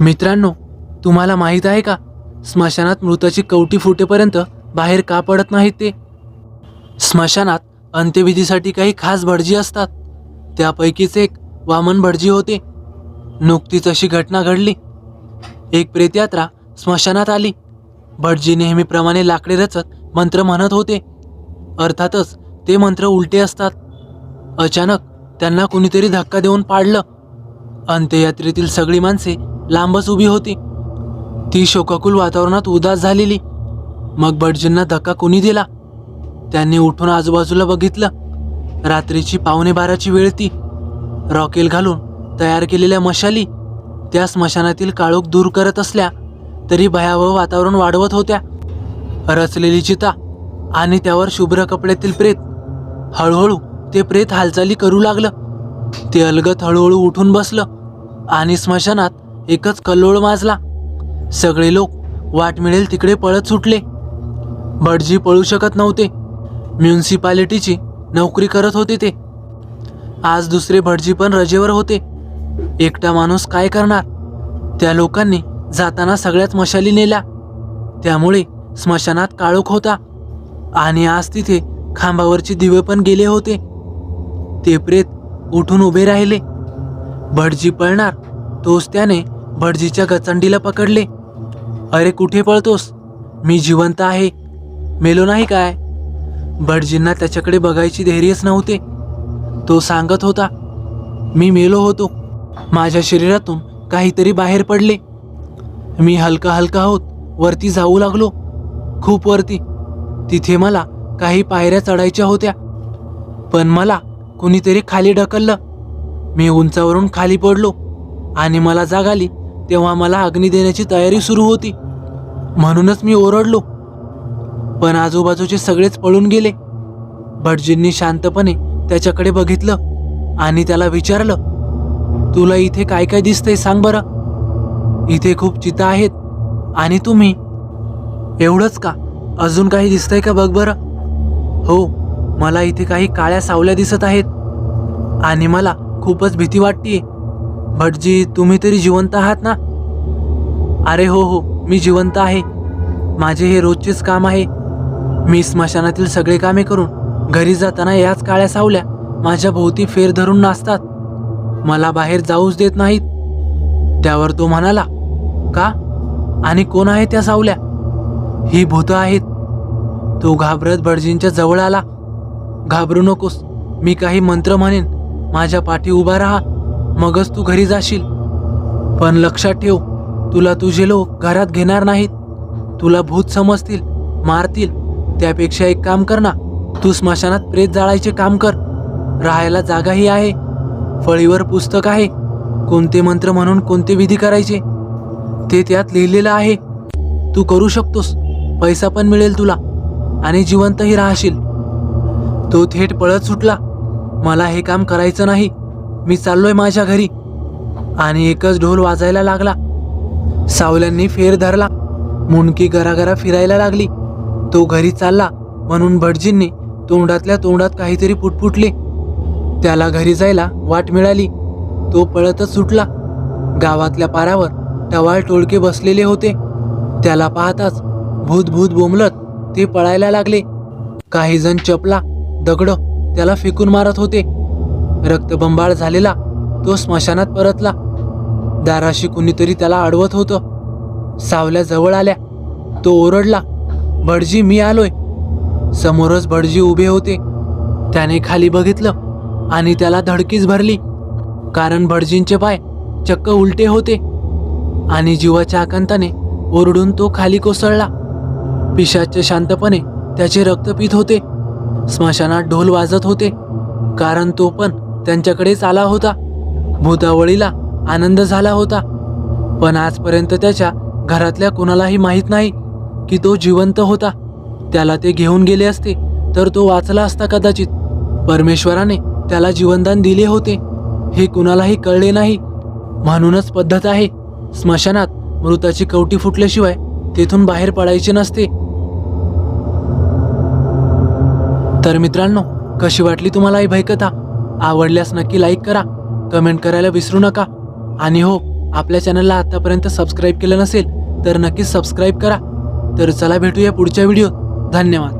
मित्रांनो तुम्हाला माहीत आहे का? स्मशानात मृताची कवटी फुटेपर्यंत बाहेर का पडत नाहीत ते? स्मशानात अंत्यविधीसाठी काही खास भटजी असतात. त्यापैकीच एक वामन भटजी होते. नुकतीच अशी घटना घडली. एक प्रेतयात्रा स्मशानात आली. भटजी नेहमीप्रमाणे लाकडे रचत मंत्र म्हणत होते. अर्थातच ते मंत्र उलटे असतात. अचानक त्यांना कुणीतरी धक्का देऊन पाडलं. अंत्ययात्रेतील सगळी माणसे लांबच उभी होती. ती शोकाकुल वातावरणात उदास झालेली. मग भटजींना धक्का कोणी दिला? त्यांनी उठून आजूबाजूला बघितलं. रात्रीची पावणे बाराची वेळ ती. रॉकेल घालून तयार केलेल्या मशाली त्या स्मशानातील काळोख दूर करत असल्या तरी भयावह वातावरण वाढवत होत्या. रचलेली चिता आणि त्यावर शुभ्र कपड्यातील प्रेत. हळूहळू ते प्रेत हालचाली करू लागलं. ते अलगत हळूहळू उठून बसलं. आणि स्मशानात एकच कल्लोळ माजला. सगळे लोक वाट मिळेल तिकडे पळत सुटले. भटजी पळू शकत नव्हते. म्युन्सिपालिटीची नोकरी करत होते ते. आज दुसरे भटजी पण रजेवर होते. एकटा माणूस काय करणार? त्या लोकांनी जाताना सगळ्याच मशाली नेल्या. त्यामुळे स्मशानात काळोख होता. आणि आज तिथे खांबावरचे दिवे पण गेले होते. ते प्रेत उठून उभे राहिले. भटजी पळणार. तोच त्याने भटजीच्या गचंडीला पकडले. अरे कुठे पळतोस? मी जिवंत आहे. मेलो नाही काय? भटजींना त्याच्याकडे बघायची धैर्यच नव्हते. तो सांगत होता मी मेलो होतो. माझ्या शरीरातून काहीतरी बाहेर पडले. मी हलका हलका होत वरती जाऊ लागलो. खूप वरती. तिथे मला काही पायऱ्या चढायच्या होत्या. पण मला कुणीतरी खाली ढकललं. मी उंचावरून खाली पडलो आणि मला जाग आली तेव्हा मला अग्नी देण्याची तयारी सुरू होती. म्हणूनच मी ओरडलो. पण आजूबाजूचे सगळेच पळून गेले. भटजींनी शांतपणे त्याच्याकडे बघितलं आणि त्याला विचारलं तुला इथे काय काय दिसतंय सांग बरं. इथे खूप चिता आहेत. आणि तुम्ही? एवढंच का? अजून काही दिसतंय का बघ बरं. हो मला इथे काही काळ्या सावल्या दिसत आहेत आणि मला खूपच भीती वाटतीये. भटजी तुम्ही तरी जिवंत आहात ना? अरे हो हो मी जिवंत आहे. माझे हे रोजचेच काम आहे. मी स्मशानातील सगळे कामे करून घरी जाताना याच काळ्या सावल्या माझ्या भोवती फेर धरून नाचतात. मला बाहेर जाऊच देत नाहीत. त्यावर तो म्हणाला का? आणि कोण आहे त्या सावल्या? ही भूत आहेत. तो घाबरत भटजींच्या जवळ आला घाबरू नकोस मी काही मंत्र म्हणेन. माझ्या पाठी उभा राहा. मगच तू घरी जाशील. पण लक्षात ठेव तुला तुझे लोक घरात घेणार नाहीत. तुला भूत समजतील मारतील. त्यापेक्षा एक काम कर ना तू स्मशानात प्रेत जाळायचे काम कर. राहायला जागाही आहे. फळीवर पुस्तक आहे. कोणते मंत्र म्हणून कोणते विधी करायचे? ते त्यात लिहिलेलं आहे. तू करू शकतोस. पैसा पण मिळेल तुला. आणि जिवंतही राहशील. तो थेट पळत सुटला. मला हे काम करायचं नाही. मी चाललोय माझ्या घरी. आणि एकच ढोल वाजायला लागला. सावल्यांनी फेर धरला. मुंडकी घराघरा फिरायला लागली. तो घरी चालला. म्हणून भटजींनी तोंडातल्या तोंडात काहीतरी पुटपुटले. त्याला घरी जायला वाट मिळाली. तो पळतच सुटला. गावातल्या पारावर टवाळ टोळके बसलेले होते. त्याला पाहताच भूत भूत बोंबलत ते पळायला लागले. काही जण चपला दगड त्याला फेकून मारत होते. रक्तबंबाळ झालेला तो स्मशानात परतला. दाराशी कुणीतरी त्याला अडवत होतं. सावल्या जवळ आल्या. तो ओरडला भटजी मी आलोय. समोरच भटजी उभे होते. त्याने खाली बघितलं आणि त्याला धडकीच भरली. कारण भटजींचे पाय चक्क उलटे होते आणि जीवाच्या आकांताने ओरडून तो खाली कोसळला. पिशाचे शांतपणे त्याचे रक्त पित होते. स्मशानात ढोल वाजत होते. कारण तो पण त्यांच्याकडेच आला होता. भूतावळीला आनंद झाला होता. पण आजपर्यंत त्याच्या घरातल्या कोणालाही माहीत नाही की तो जिवंत होता. त्याला ते घेऊन गेले असते तर तो वाचला असता कदाचित. परमेश्वराने त्याला जीवनदान दिले होते. हे कुणालाही कळले नाही. म्हणूनच पद्धत आहे स्मशानात मृताची कवटी फुटल्याशिवाय तेथून बाहेर पडायचे नसते. तर मित्रांनो कशी वाटली तुम्हाला ही भयकथा आवडल्यास नक्की लाईक करा कमेंट करायला विसरू नका. आणि हो आपल्या चॅनलला आतापर्यंत सबस्क्राईब केलं नसेल तर नक्कीच सबस्क्राईब करा. तर चला भेटूया पुढच्या व्हिडिओ धन्यवाद.